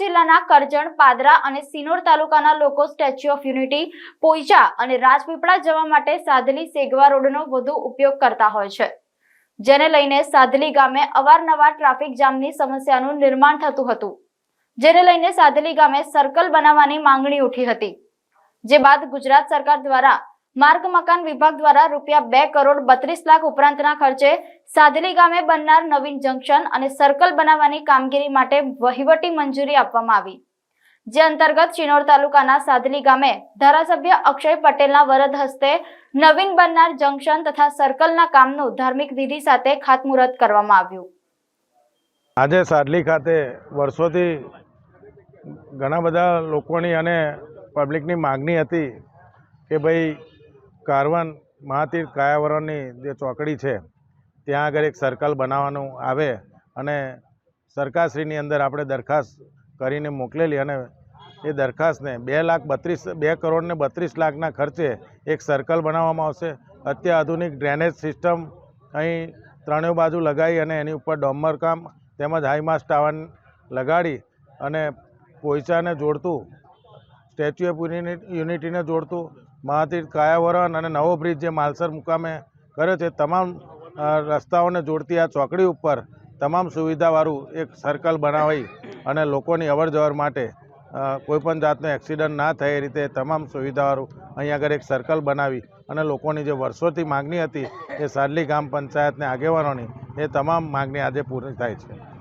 જિલ્લાના કરજણ, પાદરા અને સિનોર તાલુકાના લોકો સ્ટેચ્યુ ઓફ યુનિટી પોઈચા અને રાજપીપળા જવા માટે સાધલી સેગવા રોડનો વધુ ઉપયોગ કરતા હોય છે. જેને લઈને સાધલી ગામે અવારનવાર ટ્રાફિક જામની સમસ્યાનું નિર્માણ થતું હતું. જેને લઈને સાધલી ગામે સર્કલ બનાવવાની માંગણી ઉઠી હતી. જે બાદ ગુજરાત સરકાર દ્વારા માર્ગ મકાન વિભાગ દ્વારા રૂપિયા બે કરોડ બત્રીસ લાખ ઉપરાંતના ખર્ચે સાદલી ગામે બનનાર નવીન જંકશન અને સર્કલ બનાવવાની કામગીરી માટે વહીવટી મંજૂરી આપવામાં આવી. જે અંતર્ગત ચિનોર તાલુકાના સાદલી ગામે ધારાસભ્ય અક્ષય પટેલના વરદ હસ્તે નવીન બનનાર જંકશન તથા સર્કલના કામનું ધાર્મિક વિધિ સાથે ખાતમુહૂર્ત કરવામાં આવ્યું. આજે સાડલી ખાતે વર્ષોથી ઘણા બધા લોકોની અને પબ્લિકની માગણી હતી કે ભાઈ કારવન મહાતીર્થ કાયાવરણની જે ચોકડી છે, ત્યાં આગળ એક સર્કલ બનાવવાનું આવે અને સરકારશ્રીની અંદર આપણે દરખાસ્ત કરીને મોકલેલી અને એ દરખાસ્તને બે લાખ બત્રીસ, બે કરોડને બત્રીસ લાખના ખર્ચે એક સર્કલ બનાવવામાં આવશે. અત્યાધુનિક ડ્રેનેજ સિસ્ટમ અહીં ત્રણેય બાજુ લગાવી અને એની ઉપર ડોમર કામ તેમજ હાઈમાસ ટાવર લગાડી અને પોઈચાને જોડતું સ્ટેચ્યુ ઓફ યુનિટીને જોડતું મહાતીર્થ કાયાવરણ અને નવો બ્રિજ જે માલસર મુકામે કર્યો છે તમામ રસ્તાઓને જોડતી આ ચોકડી ઉપર તમામ સુવિધાવાળું એક સર્કલ બનાવી અને લોકોની અવરજવર માટે કોઈપણ જાતનો એક્સિડન્ટ ના થાય એ રીતે તમામ સુવિધાવાળું અહીં આગળ એક સર્કલ બનાવી અને લોકોની જે વર્ષોથી માગણી હતી એ સાડલી ગામ પંચાયતને આગેવાનોની, એ તમામ માગણી આજે પૂરી થાય છે.